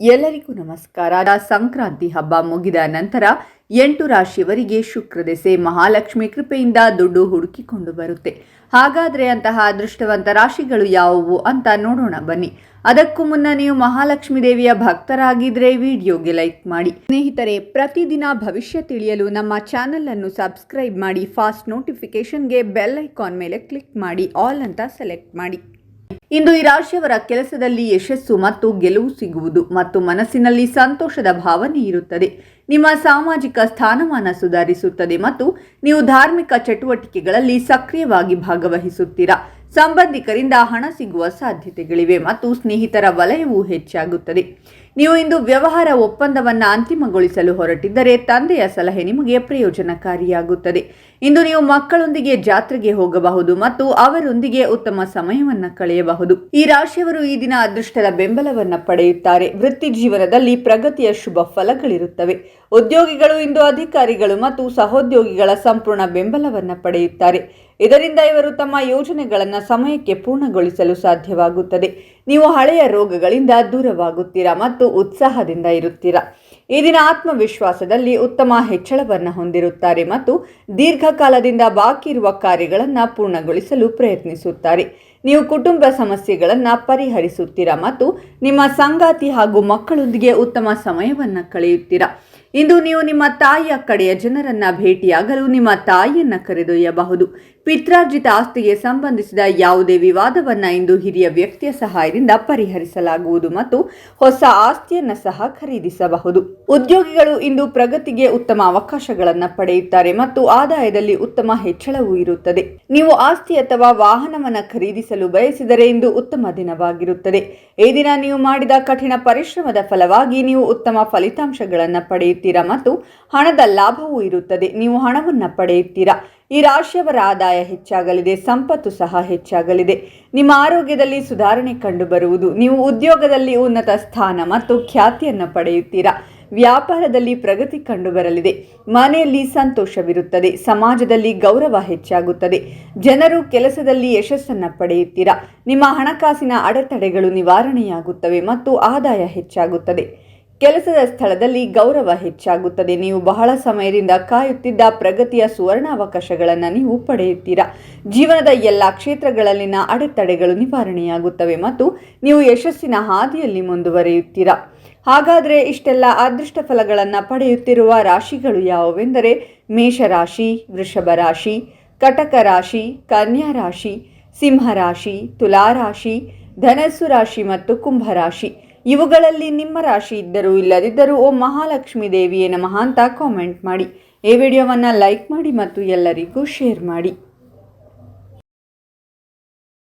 ಎಲ್ಲರಿಗೂ ನಮಸ್ಕಾರ. ಸಂಕ್ರಾಂತಿ ಹಬ್ಬ ಮುಗಿದ ನಂತರ ಎಂಟು ರಾಶಿಯವರಿಗೆ ಶುಕ್ರ ದೆಸೆ, ಮಹಾಲಕ್ಷ್ಮಿ ಕೃಪೆಯಿಂದ ದುಡ್ಡು ಹುಡುಕಿಕೊಂಡು ಬರುತ್ತೆ. ಹಾಗಾದರೆ ಅಂತಹ ಅದೃಷ್ಟವಂತ ರಾಶಿಗಳು ಯಾವುವು ಅಂತ ನೋಡೋಣ ಬನ್ನಿ. ಅದಕ್ಕೂ ಮುನ್ನ ನೀವು ಮಹಾಲಕ್ಷ್ಮಿ ದೇವಿಯ ಭಕ್ತರಾಗಿದ್ರೆ ವಿಡಿಯೋಗೆ ಲೈಕ್ ಮಾಡಿ. ಸ್ನೇಹಿತರೆ, ಪ್ರತಿದಿನ ಭವಿಷ್ಯ ತಿಳಿಯಲು ನಮ್ಮ ಚಾನೆಲ್ ಅನ್ನು ಸಬ್ಸ್ಕ್ರೈಬ್ ಮಾಡಿ, ಫಾಸ್ಟ್ ನೋಟಿಫಿಕೇಷನ್ಗೆ ಬೆಲ್ ಐಕಾನ್ ಮೇಲೆ ಕ್ಲಿಕ್ ಮಾಡಿ, ಆಲ್ ಅಂತ ಸೆಲೆಕ್ಟ್ ಮಾಡಿ. ಇಂದು ಈ ರಾಶಿಯವರ ಕೆಲಸದಲ್ಲಿ ಯಶಸ್ಸು ಮತ್ತು ಗೆಲುವು ಸಿಗುವುದು ಮತ್ತು ಮನಸ್ಸಿನಲ್ಲಿ ಸಂತೋಷದ ಭಾವನೆ ಇರುತ್ತದೆ. ನಿಮ್ಮ ಸಾಮಾಜಿಕ ಸ್ಥಾನಮಾನ ಸುಧಾರಿಸುತ್ತದೆ ಮತ್ತು ನೀವು ಧಾರ್ಮಿಕ ಚಟುವಟಿಕೆಗಳಲ್ಲಿ ಸಕ್ರಿಯವಾಗಿ ಭಾಗವಹಿಸುತ್ತೀರಾ. ಸಂಬಂಧಿಕರಿಂದ ಹಣ ಸಿಗುವ ಸಾಧ್ಯತೆಗಳಿವೆ ಮತ್ತು ಸ್ನೇಹಿತರ ವಲಯವು ಹೆಚ್ಚಾಗುತ್ತದೆ. ನೀವು ಇಂದು ವ್ಯವಹಾರ ಒಪ್ಪಂದವನ್ನು ಅಂತಿಮಗೊಳಿಸಲು ಹೊರಟಿದ್ದರೆ ತಂದೆಯ ಸಲಹೆ ನಿಮಗೆ ಪ್ರಯೋಜನಕಾರಿಯಾಗುತ್ತದೆ. ಇಂದು ನೀವು ಮಕ್ಕಳೊಂದಿಗೆ ಜಾತ್ರೆಗೆ ಹೋಗಬಹುದು ಮತ್ತು ಅವರೊಂದಿಗೆ ಉತ್ತಮ ಸಮಯವನ್ನು ಕಳೆಯಬಹುದು. ಈ ರಾಶಿಯವರು ಈ ದಿನ ಅದೃಷ್ಟದ ಬೆಂಬಲವನ್ನು ಪಡೆಯುತ್ತಾರೆ. ವೃತ್ತಿ ಜೀವನದಲ್ಲಿ ಪ್ರಗತಿಯ ಶುಭ ಫಲಗಳಿರುತ್ತವೆ. ಉದ್ಯೋಗಿಗಳು ಇಂದು ಅಧಿಕಾರಿಗಳು ಮತ್ತು ಸಹೋದ್ಯೋಗಿಗಳ ಸಂಪೂರ್ಣ ಬೆಂಬಲವನ್ನು ಪಡೆಯುತ್ತಾರೆ. ಇದರಿಂದ ಇವರು ತಮ್ಮ ಯೋಜನೆಗಳನ್ನು ಸಮಯಕ್ಕೆ ಪೂರ್ಣಗೊಳಿಸಲು ಸಾಧ್ಯವಾಗುತ್ತದೆ. ನೀವು ಹಳೆಯ ರೋಗಗಳಿಂದ ದೂರವಾಗುತ್ತೀರಾ ಮತ್ತು ಉತ್ಸಾಹದಿಂದ ಇರುತ್ತೀರಾ? ಈ ದಿನ ಆತ್ಮವಿಶ್ವಾಸದಲ್ಲಿ ಉತ್ತಮ ಹೆಚ್ಚಳವನ್ನು ಹೊಂದಿರುತ್ತಾರೆ ಮತ್ತು ದೀರ್ಘಕಾಲದಿಂದ ಬಾಕಿ ಇರುವ ಕಾರ್ಯಗಳನ್ನು ಪೂರ್ಣಗೊಳಿಸಲು ಪ್ರಯತ್ನಿಸುತ್ತಾರೆ. ನೀವು ಕುಟುಂಬ ಸಮಸ್ಯೆಗಳನ್ನು ಪರಿಹರಿಸುತ್ತೀರಾ ಮತ್ತು ನಿಮ್ಮ ಸಂಗಾತಿ ಹಾಗೂ ಮಕ್ಕಳೊಂದಿಗೆ ಉತ್ತಮ ಸಮಯವನ್ನು ಕಳೆಯುತ್ತೀರಾ? ಇಂದು ನೀವು ನಿಮ್ಮ ತಾಯಿಯ ಕಡೆಯ ಜನರನ್ನು ಭೇಟಿಯಾಗಲು ನಿಮ್ಮ ತಾಯಿಯನ್ನು ಕರೆದೊಯ್ಯಬಹುದು. ಪಿತ್ರಾರ್ಜಿತ ಆಸ್ತಿಗೆ ಸಂಬಂಧಿಸಿದ ಯಾವುದೇ ವಿವಾದವನ್ನು ಇಂದು ಹಿರಿಯ ವ್ಯಕ್ತಿಯ ಸಹಾಯದಿಂದ ಪರಿಹರಿಸಲಾಗುವುದು ಮತ್ತು ಹೊಸ ಆಸ್ತಿಯನ್ನ ಸಹ ಖರೀದಿಸಬಹುದು. ಉದ್ಯೋಗಿಗಳು ಇಂದು ಪ್ರಗತಿಗೆ ಉತ್ತಮ ಅವಕಾಶಗಳನ್ನು ಪಡೆಯುತ್ತಾರೆ ಮತ್ತು ಆದಾಯದಲ್ಲಿ ಉತ್ತಮ ಹೆಚ್ಚಳವೂ ಇರುತ್ತದೆ. ನೀವು ಆಸ್ತಿ ಅಥವಾ ವಾಹನವನ್ನು ಖರೀದಿಸಲು ಬಯಸಿದರೆ ಇಂದು ಉತ್ತಮ ದಿನವಾಗಿರುತ್ತದೆ. ಈ ದಿನ ನೀವು ಮಾಡಿದ ಕಠಿಣ ಪರಿಶ್ರಮದ ಫಲವಾಗಿ ನೀವು ಉತ್ತಮ ಫಲಿತಾಂಶಗಳನ್ನು ಪಡೆಯುತ್ತೀರಾ ಮತ್ತು ಹಣದ ಲಾಭವೂ ಇರುತ್ತದೆ. ನೀವು ಹಣವನ್ನು ಪಡೆಯುತ್ತೀರಾ. ಈ ರಾಶಿಯವರ ಆದಾಯ ಹೆಚ್ಚಾಗಲಿದೆ, ಸಂಪತ್ತು ಸಹ ಹೆಚ್ಚಾಗಲಿದೆ. ನಿಮ್ಮ ಆರೋಗ್ಯದಲ್ಲಿ ಸುಧಾರಣೆ ಕಂಡುಬರುವುದು, ನೀವು ಉದ್ಯೋಗದಲ್ಲಿ ಉನ್ನತ ಸ್ಥಾನ ಮತ್ತು ಖ್ಯಾತಿಯನ್ನು ಪಡೆಯುತ್ತೀರಾ? ವ್ಯಾಪಾರದಲ್ಲಿ ಪ್ರಗತಿ ಕಂಡುಬರಲಿದೆ, ಮನೆಯಲ್ಲಿ ಸಂತೋಷವಿರುತ್ತದೆ, ಸಮಾಜದಲ್ಲಿ ಗೌರವ ಹೆಚ್ಚಾಗುತ್ತದೆ, ಜನರು ಕೆಲಸದಲ್ಲಿ ಯಶಸ್ಸನ್ನು ಪಡೆಯುತ್ತೀರಾ? ನಿಮ್ಮ ಹಣಕಾಸಿನ ಅಡೆತಡೆಗಳು ನಿವಾರಣೆಯಾಗುತ್ತವೆ ಮತ್ತು ಆದಾಯ ಹೆಚ್ಚಾಗುತ್ತದೆ. ಕೆಲಸದ ಸ್ಥಳದಲ್ಲಿ ಗೌರವ ಹೆಚ್ಚಾಗುತ್ತದೆ. ನೀವು ಬಹಳ ಸಮಯದಿಂದ ಕಾಯುತ್ತಿದ್ದ ಪ್ರಗತಿಯ ಸುವರ್ಣಾವಕಾಶಗಳನ್ನು ನೀವು ಪಡೆಯುತ್ತೀರಾ? ಜೀವನದ ಎಲ್ಲ ಕ್ಷೇತ್ರಗಳಲ್ಲಿನ ಅಡೆತಡೆಗಳು ನಿವಾರಣೆಯಾಗುತ್ತವೆ ಮತ್ತು ನೀವು ಯಶಸ್ಸಿನ ಹಾದಿಯಲ್ಲಿ ಮುಂದುವರಿಯುತ್ತೀರಾ? ಹಾಗಾದರೆ ಇಷ್ಟೆಲ್ಲ ಅದೃಷ್ಟ ಫಲಗಳನ್ನು ಪಡೆಯುತ್ತಿರುವ ರಾಶಿಗಳು ಯಾವುವೆಂದರೆ ಮೇಷರಾಶಿ, ವೃಷಭ ರಾಶಿ, ಕಟಕ ರಾಶಿ, ಕನ್ಯಾ ರಾಶಿ ಸಿಂಹರಾಶಿ ತುಲಾರಾಶಿ ಧನಸ್ಸು ರಾಶಿ ಮತ್ತು ಕುಂಭರಾಶಿ ಇವುಗಳಲ್ಲಿ ನಿಮ್ಮ ರಾಶಿ ಇದ್ದರೂ ಇಲ್ಲದಿದ್ದರೂ ಓ ಮಹಾಲಕ್ಷ್ಮೀ ದೇವಿಯೇ ನಮಃ ಅಂತ ಕಾಮೆಂಟ್ ಮಾಡಿ. ಈ ವಿಡಿಯೋವನ್ನು ಲೈಕ್ ಮಾಡಿ ಮತ್ತು ಎಲ್ಲರಿಗೂ ಶೇರ್ ಮಾಡಿ.